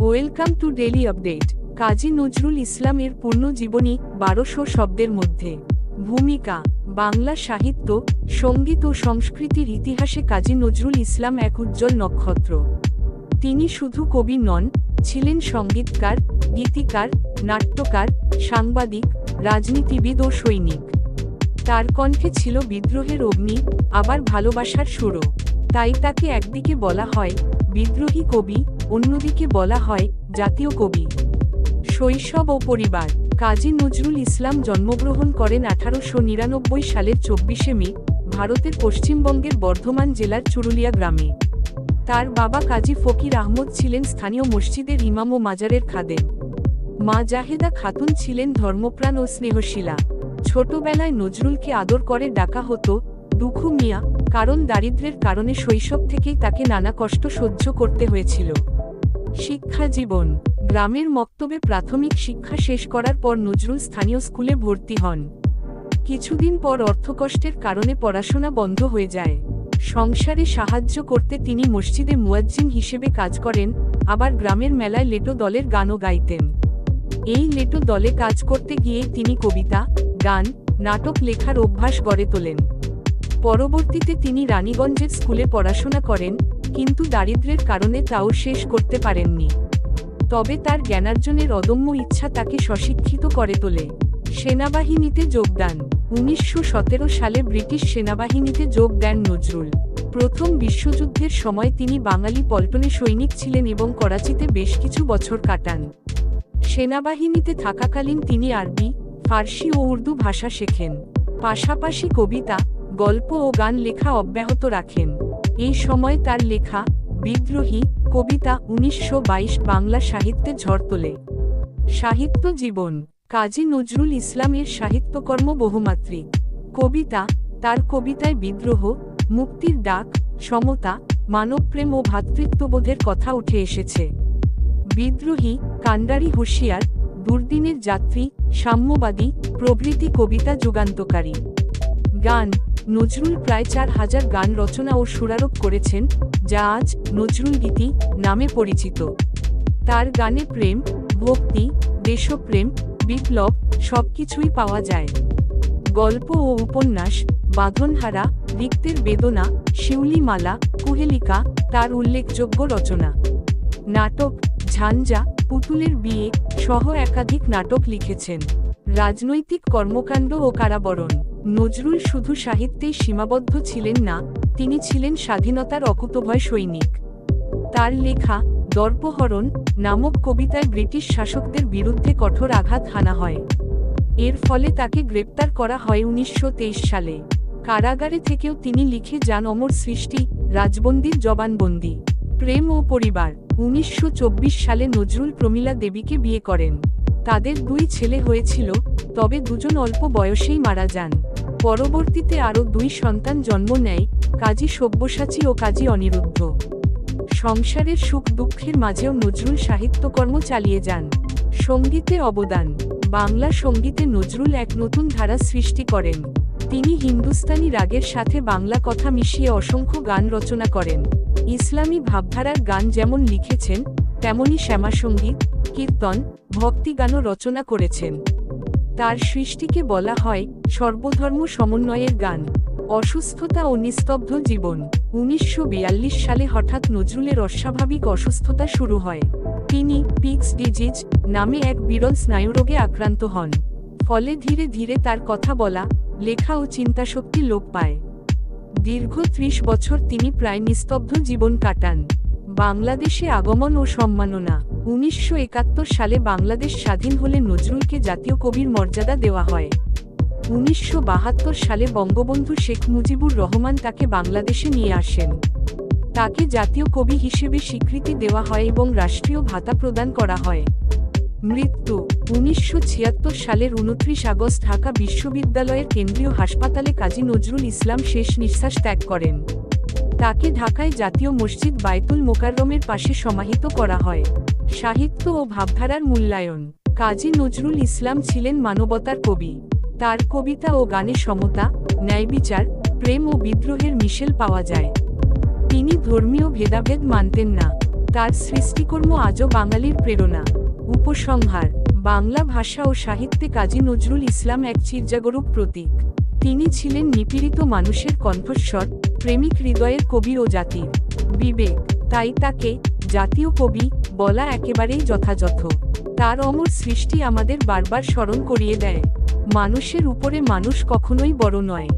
Welcome to daily update. Kazi Nazrul ইসলামের পূর্ণ জীবনী বারোশো শব্দের মধ্যে। ভূমিকা, বাংলা সাহিত্য, সংগীত ও সংস্কৃতির ইতিহাসে কাজী নজরুল ইসলাম এক উজ্জ্বল নক্ষত্র। তিনি শুধু কবি নন, ছিলেন সঙ্গীতকার, গীতিকার, নাট্যকার, সাংবাদিক, রাজনীতিবিদ ও সৈনিক। তার কণ্ঠে ছিল বিদ্রোহের অগ্নি, আবার ভালোবাসার সুরও। তাই তাকে একদিকে বলা হয়, বিদ্রোহী কবি অন্যদিকে বলা হয়, জাতীয় কবি। শৈশব ও পরিবার। কাজী নজরুল ইসলাম জন্মগ্রহণ করেন আঠারোশো নিরানব্বই সালের চব্বিশে মে, ভারতের পশ্চিমবঙ্গের বর্ধমান জেলার চুরুলিয়া গ্রামে। তার বাবা কাজী ফকির আহমদ ছিলেন স্থানীয় মসজিদের ইমাম ও মাজারের খাদেম। মা জাহেদা খাতুন ছিলেন ধর্মপ্রাণ ও স্নেহশীলা। ছোটবেলায় নজরুলকে আদর করে ডাকা হতো, দুখু মিয়া, কারণ দারিদ্র্যের কারণে শৈশব থেকেই তাকে নানা কষ্ট সহ্য করতে হয়েছিল। শিক্ষা জীবন। গ্রামের মক্তবে প্রাথমিক শিক্ষা শেষ করার পর নজরুল স্থানীয় স্কুলে ভর্তি হন। কিছুদিন পর অর্থকষ্টের কারণে পড়াশোনা বন্ধ হয়ে যায়। সংসারে সাহায্য করতে তিনি মসজিদে মুয়াজ্জিন হিসেবে কাজ করেন, আবার গ্রামের মেলায় লেটো দলের গানও গাইতেন। এই লেটো দলে কাজ করতে গিয়ে তিনি কবিতা, গান, নাটক লেখার অভ্যাস গড়ে তোলেন। পরবর্তীতে তিনি রানীগঞ্জের স্কুলে পড়াশোনা করেন কিন্তু দারিদ্র্যের কারণে তাও শেষ করতে পারেননি। তবে তার জ্ঞানার্জনের অদম্য ইচ্ছা তাকে সশিক্ষিত করে তোলে। সেনাবাহিনীতে যোগদান। উনিশশো সতেরো সালে ব্রিটিশ সেনাবাহিনীতে যোগ দেন নজরুল। প্রথম বিশ্বযুদ্ধের সময় তিনি বাঙালি পল্টনে সৈনিক ছিলেন এবং করাচিতে বেশ কিছু বছর কাটান। সেনাবাহিনীতে থাকাকালীন তিনি আরবি, ফার্সি ও উর্দু ভাষা শেখেন। পাশাপাশি কবিতা, গল্প ও গান লেখা অব্যাহত রাখেন। এই সময় তার লেখা, বিদ্রোহী, কবিতা উনিশশো বাইশ বাংলা সাহিত্যে ঝড় তোলে। সাহিত্য জীবন, কাজী নজরুল ইসলামের সাহিত্যকর্ম বহুমাত্রিক। কবিতা, তার কবিতায় বিদ্রোহ, মুক্তির ডাক, সমতা, মানবপ্রেম ও ভ্রাতৃত্ববোধের কথা উঠে এসেছে। বিদ্রোহী, কান্ডারি হুঁশিয়ার, দুর্দিনের যাত্রী, সাম্যবাদী, প্রভৃতি কবিতা যুগান্তকারী। গান নজরুল প্রায় চার হাজার গান রচনা ও সুরারোপ করেছেন, যা আজ নজরুল গীতি নামে পরিচিত। তার গানে প্রেম, ভক্তি, দেশপ্রেম, বিপ্লব সবকিছুই পাওয়া যায়। গল্প ও উপন্যাস, বাঁধনহারা, রিক্তের বেদনা, শিউলিমালা, কুহেলিকা, তার উল্লেখযোগ্য রচনা। নাটক ঝাঞ্জা পুতুলের বিয়ে সহ একাধিক নাটক লিখেছেন। রাজনৈতিক কর্মকাণ্ড ও কারাবরণ। নজরুল শুধু সাহিত্যেই সীমাবদ্ধ ছিলেন না, তিনি ছিলেন স্বাধীনতার অকুতভয় সৈনিক। তার লেখা দর্পহরণ নামক কবিতায় ব্রিটিশ শাসকদের বিরুদ্ধে কঠোর আঘাত হানা হয়। এর ফলে তাকে গ্রেপ্তার করা হয় উনিশশো তেইশ সালে। কারাগারে থেকেও তিনি লিখে যান অমর সৃষ্টি, রাজবন্দির জবানবন্দি। প্রেম ও পরিবার, উনিশশো চব্বিশ সালে নজরুল প্রমীলা দেবীকে বিয়ে করেন। তাদের দুই ছেলে হয়েছিল, তবে দুজন অল্প বয়সেই মারা যান। পরবর্তীতে আরও দুই সন্তান জন্ম নেয়, কাজী সব্যসাচী ও কাজী অনিরুদ্ধ। সংসারের সুখ দুঃখের মাঝেও নজরুল সাহিত্যকর্ম চালিয়ে যান। সঙ্গীতে অবদান, বাংলা সঙ্গীতে নজরুল এক নতুন ধারা সৃষ্টি করেন। তিনি হিন্দুস্তানি রাগের সাথে বাংলা কথা মিশিয়ে অসংখ্য গান রচনা করেন। ইসলামী ভাবধারার গান যেমন লিখেছেন, তেমনি শ্যামাসঙ্গীত, কীর্তন ভক্তিগানও রচনা করেছেন। তার সৃষ্টিকে বলা হয় সর্বধর্ম সমন্বয়ের গান। অসুস্থতা ও নিস্তব্ধ জীবন। উনিশশো বিয়াল্লিশ সালে হঠাৎ নজরুলের অস্বাভাবিক অসুস্থতা শুরু হয়। তিনি পিক্স ডিজিজ নামে এক বিরল স্নায়ুরোগে আক্রান্ত হন। ফলে ধীরে ধীরে তার কথা বলা, লেখা ও চিন্তাশক্তি লোপ পায়। দীর্ঘ ত্রিশ বছর তিনি প্রায় নিস্তব্ধ জীবন কাটান। বাংলাদেশে আগমন ও সম্মাননা। উনিশশো একাত্তর সালে বাংলাদেশ স্বাধীন হলে নজরুলকে জাতীয় কবির মর্যাদা দেওয়া হয়। উনিশশো বাহাত্তর সালে বঙ্গবন্ধু শেখ মুজিবুর রহমান তাকে বাংলাদেশে নিয়ে আসেন। তাকে জাতীয় কবি হিসেবে স্বীকৃতি দেওয়া হয় এবং রাষ্ট্রীয় ভাতা প্রদান করা হয়। মৃত্যু, উনিশশো ছিয়াত্তর সালের উনত্রিশ আগস্ট ঢাকা বিশ্ববিদ্যালয়ের কেন্দ্রীয় হাসপাতালে কাজী নজরুল ইসলাম শেষ নিঃশ্বাস ত্যাগ করেন। তাকে ঢাকায় জাতীয় মসজিদ বায়তুল মোকাররমের পাশে সমাহিত করা হয়। সাহিত্য ও ভাবধারার মূল্যায়ন। কাজী নজরুল ইসলাম ছিলেন মানবতার কবি। তার কবিতা ও গানে সমতা ন্যায়বিচার প্রেম ও বিদ্রোহের মিশেল পাওয়া যায়। তিনি ধর্মীয় ভেদাভেদ মানতেন না। তার সৃষ্টিকর্ম আজও বাঙালির প্রেরণা। উপসংহার, বাংলা ভাষা ও সাহিত্যে কাজী নজরুল ইসলাম এক চিরজাগরূপ প্রতীক। তিনি ছিলেন নিপীড়িত মানুষের কণ্ঠস্বর প্রেমিক হৃদয়ের কবি ও জাতির বিবেক, তাই তাকে জাতীয় কবি বলা একেবারেই যথাযথ। তার অমর সৃষ্টি আমাদের বারবার স্মরণ করিয়ে দেয়। মানুষের উপরে মানুষ কখনোই বড় নয়।